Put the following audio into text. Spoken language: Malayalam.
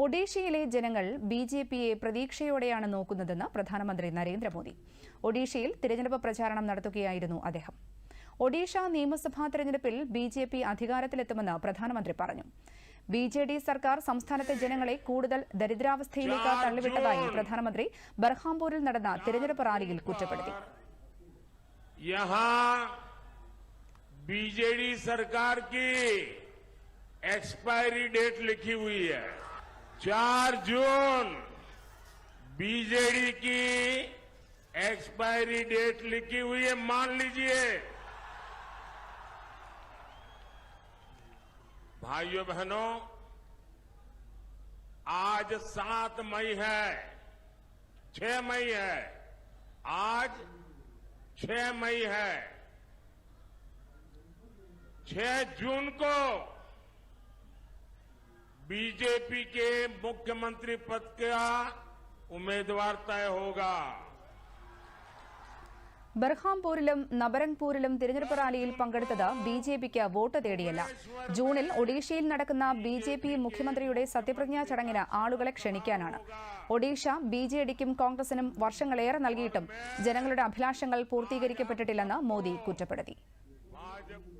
ഒഡീഷയിലെ ജനങ്ങൾ ബി ജെ പിയെ പ്രതീക്ഷയോടെയാണ് നോക്കുന്നതെന്ന് പ്രധാനമന്ത്രി നരേന്ദ്രമോദി ഒഡീഷയിൽ തിരഞ്ഞെടുപ്പ് പ്രചാരണം നടത്തുകയായിരുന്നു അദ്ദേഹം ഒഡീഷ നിയമസഭാ തെരഞ്ഞെടുപ്പിൽ ബി ജെ പി അധികാരത്തിലെത്തുമെന്ന് പ്രധാനമന്ത്രി പറഞ്ഞു ബി ജെ ഡി സർക്കാർ സംസ്ഥാനത്തെ ജനങ്ങളെ കൂടുതൽ ദരിദ്രാവസ്ഥയിലേക്ക് തള്ളിവിട്ടതായി പ്രധാനമന്ത്രി ബർഹാംപൂരിൽ നടന്ന തിരഞ്ഞെടുപ്പ് റാലിയിൽ കുറ്റപ്പെടുത്തി यहां बीजेडी सरकार की एक्सपायरी डेट लिखी हुई है 4 जून बीजेडी की एक्सपायरी डेट लिखी हुई है, मान लीजिए। भाइयों बहनों, आज सात मई है, छह मई है, आज छह मई है। छह जून को बीजेपी के मुख्यमंत्री पद का उम्मीदवार तय होगा ബർഹാംപൂരിലും നബരംഗ്പൂരിലും തിരഞ്ഞെടുപ്പ് റാലിയിൽ പങ്കെടുത്തത് ബി ജെ പിക്ക് വോട്ട് തേടിയല്ല ജൂണിൽ ഒഡീഷയിൽ നടക്കുന്ന ബി ജെ പി മുഖ്യമന്ത്രിയുടെ സത്യപ്രതിജ്ഞാ ചടങ്ങിന് ആളുകളെ ക്ഷണിക്കാനാണ് ഒഡീഷ ബി ജെ ഡിക്കും കോൺഗ്രസിനും വർഷങ്ങളേറെ നൽകിയിട്ടും ജനങ്ങളുടെ അഭിലാഷങ്ങൾ പൂർത്തീകരിക്കപ്പെട്ടിട്ടില്ലെന്ന് മോദി കുറ്റപ്പെടുത്തി भाजपा